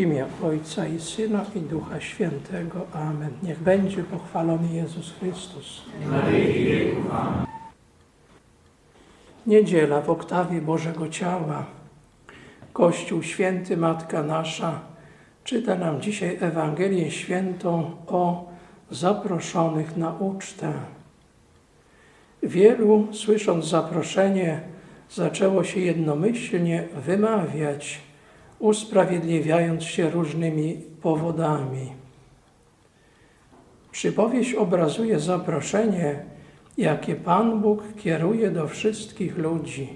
imię Ojca i Syna i Ducha Świętego. Amen. Niech będzie pochwalony Jezus Chrystus. Niedziela w oktawie Bożego Ciała. Kościół Święty Matka Nasza czyta nam dzisiaj Ewangelię Świętą o zaproszonych na ucztę. Wielu, słysząc zaproszenie, zaczęło się jednomyślnie wymawiać, usprawiedliwiając się różnymi powodami. Przypowieść obrazuje zaproszenie, jakie Pan Bóg kieruje do wszystkich ludzi.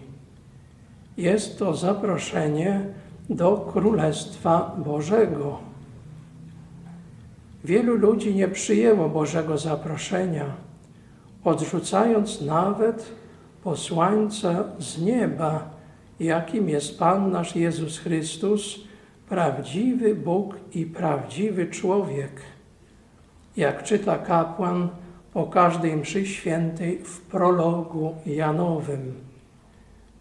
Jest to zaproszenie do Królestwa Bożego. Wielu ludzi nie przyjęło Bożego zaproszenia, odrzucając nawet posłańca z nieba, jakim jest Pan nasz Jezus Chrystus, prawdziwy Bóg i prawdziwy człowiek. Jak czyta kapłan po każdej mszy świętej w prologu Janowym.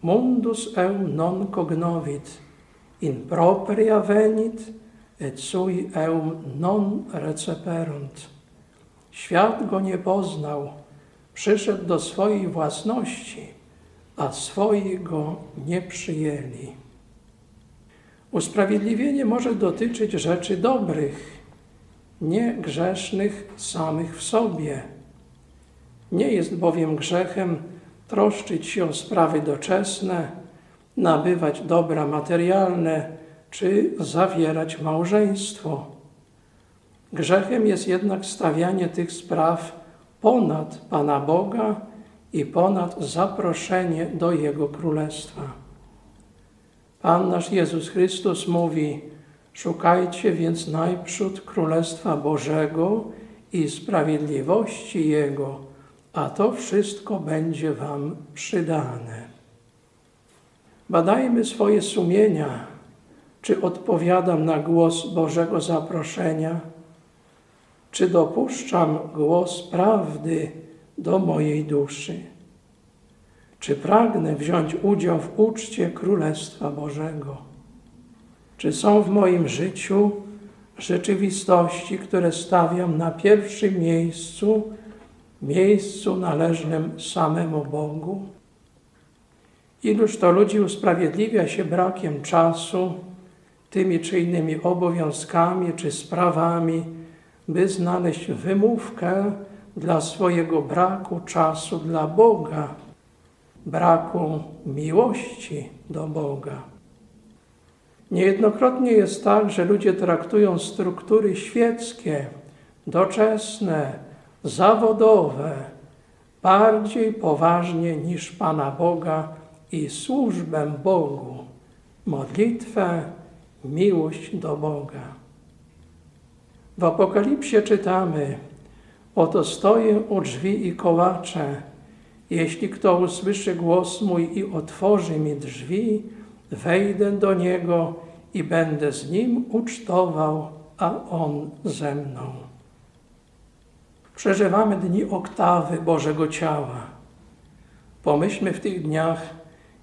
Mundus eum non cognovit, in properia venit, et sui eum non receperunt. Świat go nie poznał, przyszedł do swojej własności, a swoi go nie przyjęli. Usprawiedliwienie może dotyczyć rzeczy dobrych, nie grzesznych samych w sobie. Nie jest bowiem grzechem troszczyć się o sprawy doczesne, nabywać dobra materialne czy zawierać małżeństwo. Grzechem jest jednak stawianie tych spraw ponad Pana Boga i ponad zaproszenie do Jego Królestwa. Pan nasz Jezus Chrystus mówi: Szukajcie więc najprzód Królestwa Bożego i sprawiedliwości Jego, a to wszystko będzie Wam przydane. Badajmy swoje sumienia, czy odpowiadam na głos Bożego zaproszenia, czy dopuszczam głos prawdy do mojej duszy? Czy pragnę wziąć udział w uczcie Królestwa Bożego? Czy są w moim życiu rzeczywistości, które stawiam na pierwszym miejscu, miejscu należnym samemu Bogu? Iluż to ludzi usprawiedliwia się brakiem czasu, tymi czy innymi obowiązkami czy sprawami, by znaleźć wymówkę dla swojego braku czasu dla Boga, braku miłości do Boga. Niejednokrotnie jest tak, że ludzie traktują struktury świeckie, doczesne, zawodowe bardziej poważnie niż Pana Boga i służbę Bogu, modlitwę, miłość do Boga. W Apokalipsie czytamy: Oto stoję u drzwi i kołaczę. Jeśli kto usłyszy głos mój i otworzy mi drzwi, wejdę do niego i będę z nim ucztował, a on ze mną. Przeżywamy dni oktawy Bożego Ciała. Pomyślmy w tych dniach,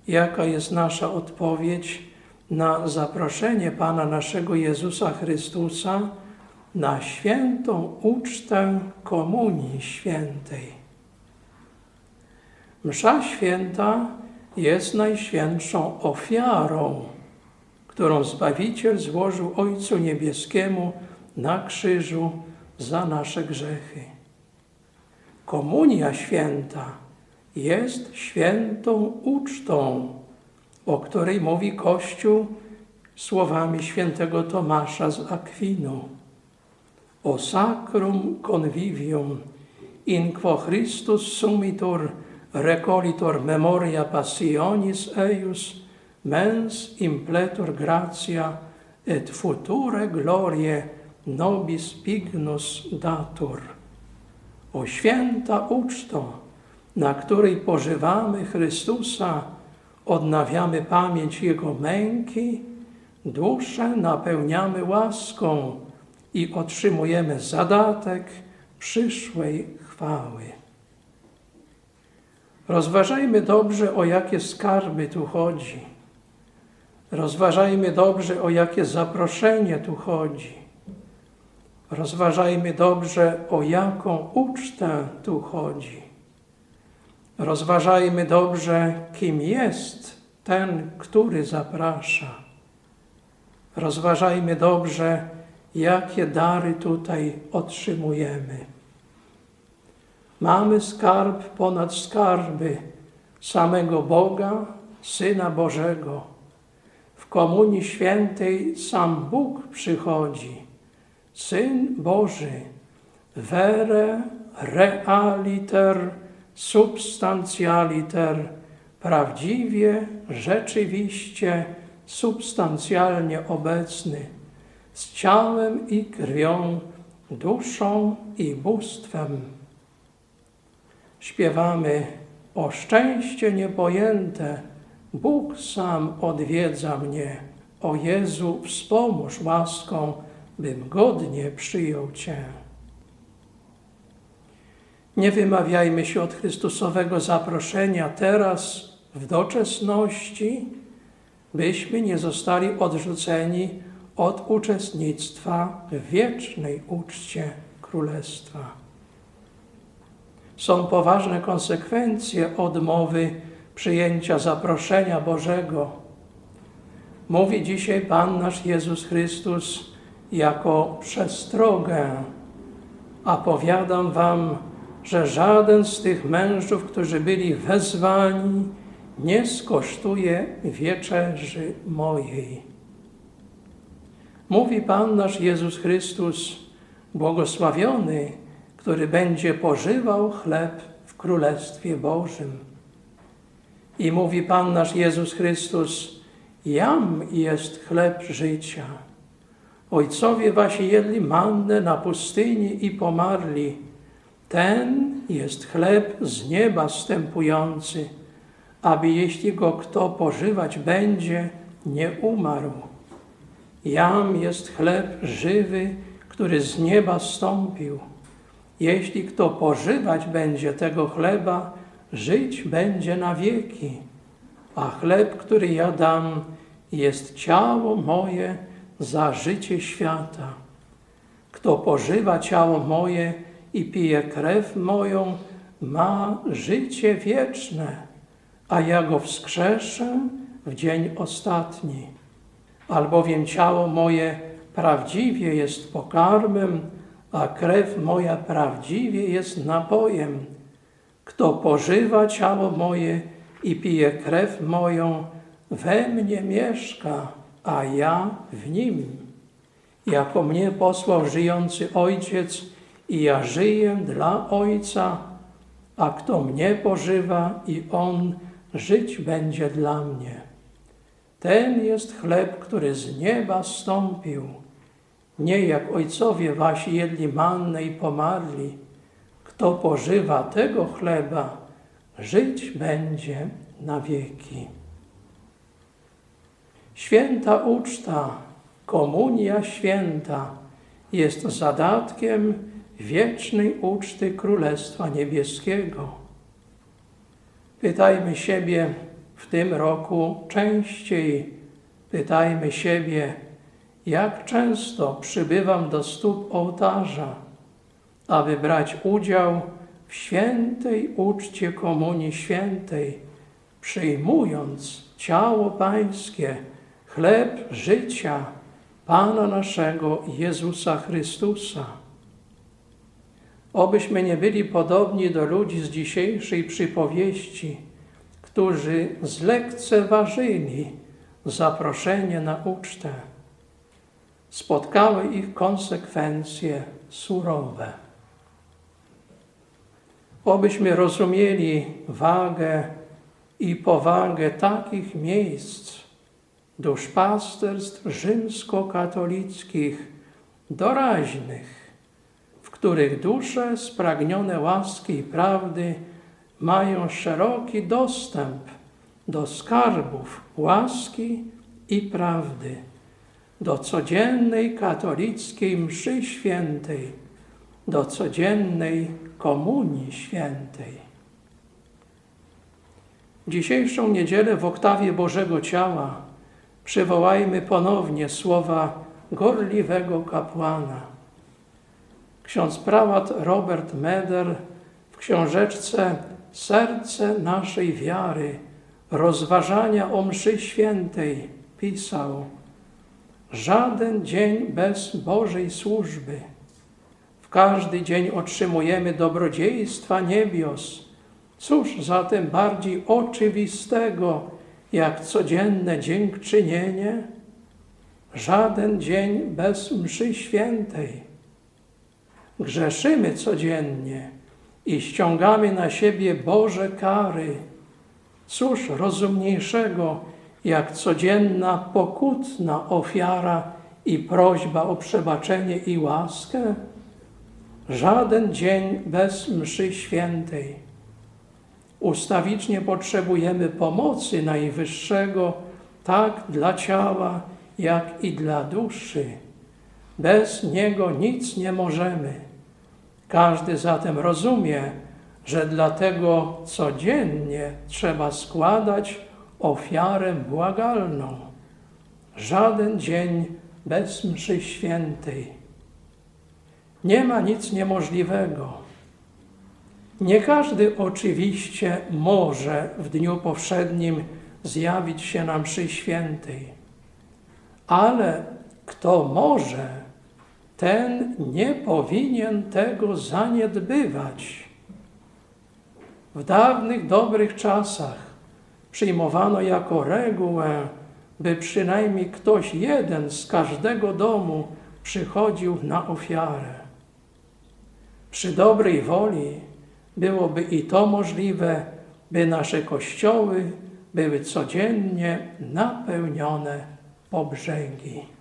jaka jest nasza odpowiedź na zaproszenie Pana naszego Jezusa Chrystusa na świętą ucztę Komunii Świętej. Msza święta jest najświętszą ofiarą, którą Zbawiciel złożył Ojcu Niebieskiemu na krzyżu za nasze grzechy. Komunia święta jest świętą ucztą, o której mówi Kościół słowami świętego Tomasza z Akwinu. O sacrum convivium, in quo Christus sumitur recolitor memoria passionis eius, mens impletur gratia et future glorie nobis pignus datur. O święta uczto, na której pożywamy Chrystusa, odnawiamy pamięć Jego męki, duszę napełniamy łaską i otrzymujemy zadatek przyszłej chwały. Rozważajmy dobrze, o jakie skarby tu chodzi. Rozważajmy dobrze, o jakie zaproszenie tu chodzi. Rozważajmy dobrze, o jaką ucztę tu chodzi. Rozważajmy dobrze, kim jest ten, który zaprasza. Rozważajmy dobrze, jakie dary tutaj otrzymujemy. Mamy skarb ponad skarby samego Boga, Syna Bożego. W Komunii Świętej sam Bóg przychodzi, Syn Boży, vere realiter substancjaliter, prawdziwie, rzeczywiście, substancjalnie obecny, z ciałem i krwią, duszą i bóstwem. Śpiewamy o szczęście niepojęte, Bóg sam odwiedza mnie. O Jezu, wspomóż łaską, bym godnie przyjął Cię. Nie wymawiajmy się od Chrystusowego zaproszenia teraz w doczesności, byśmy nie zostali odrzuceni od uczestnictwa w wiecznej uczcie Królestwa. Są poważne konsekwencje odmowy przyjęcia zaproszenia Bożego. Mówi dzisiaj Pan nasz Jezus Chrystus jako przestrogę. A powiadam wam, że żaden z tych mężów, którzy byli wezwani, nie skosztuje wieczerzy mojej. Mówi Pan nasz Jezus Chrystus, błogosławiony, który będzie pożywał chleb w Królestwie Bożym. I mówi Pan nasz Jezus Chrystus, jam jest chleb życia. Ojcowie wasi jedli mannę na pustyni i pomarli. Ten jest chleb z nieba stępujący, aby jeśli go kto pożywać będzie, nie umarł. Jam jest chleb żywy, który z nieba stąpił. Jeśli kto pożywać będzie tego chleba, żyć będzie na wieki. A chleb, który ja dam, jest ciało moje za życie świata. Kto pożywa ciało moje i pije krew moją, ma życie wieczne, a ja go wskrzeszę w dzień ostatni. Albowiem ciało moje prawdziwie jest pokarmem, a krew moja prawdziwie jest napojem. Kto pożywa ciało moje i pije krew moją, we mnie mieszka, a ja w nim. Jako mnie posłał żyjący Ojciec i ja żyję dla Ojca, a kto mnie pożywa i On żyć będzie dla mnie. Ten jest chleb, który z nieba stąpił. Nie jak ojcowie wasi jedli mannę i pomarli. Kto pożywa tego chleba, żyć będzie na wieki. Święta uczta, komunia święta jest zadatkiem wiecznej uczty Królestwa Niebieskiego. Pytajmy siebie w tym roku częściej, pytajmy siebie, jak często przybywam do stóp ołtarza, aby brać udział w świętej uczcie Komunii Świętej, przyjmując ciało Pańskie, chleb życia Pana naszego Jezusa Chrystusa. Obyśmy nie byli podobni do ludzi z dzisiejszej przypowieści, którzy zlekceważyli zaproszenie na ucztę. Spotkały ich konsekwencje surowe. Obyśmy rozumieli wagę i powagę takich miejsc, duszpasterstw rzymskokatolickich, doraźnych, w których dusze spragnione łaski i prawdy mają szeroki dostęp do skarbów łaski i prawdy, do codziennej katolickiej mszy świętej, do codziennej komunii świętej. Dzisiejszą niedzielę w oktawie Bożego Ciała przywołajmy ponownie słowa gorliwego kapłana. Ksiądz prałat Robert Meder w książeczce Serce naszej wiary, rozważania o mszy świętej pisał Żaden dzień bez Bożej służby. W każdy dzień otrzymujemy dobrodziejstwa niebios. Cóż zatem bardziej oczywistego, jak codzienne dziękczynienie? Żaden dzień bez mszy świętej. Grzeszymy codziennie i ściągamy na siebie Boże kary. Cóż rozumniejszego, jak codzienna pokutna ofiara i prośba o przebaczenie i łaskę? Żaden dzień bez mszy świętej. Ustawicznie potrzebujemy pomocy Najwyższego, tak dla ciała, jak i dla duszy. Bez Niego nic nie możemy. Każdy zatem rozumie, że dlatego codziennie trzeba składać ofiarę błagalną. Żaden dzień bez mszy świętej. Nie ma nic niemożliwego. Nie każdy oczywiście może w dniu powszednim zjawić się na mszy świętej, ale kto może, ten nie powinien tego zaniedbywać. W dawnych dobrych czasach przyjmowano jako regułę, by przynajmniej ktoś jeden z każdego domu przychodził na ofiarę. Przy dobrej woli byłoby i to możliwe, by nasze kościoły były codziennie napełnione po brzegi.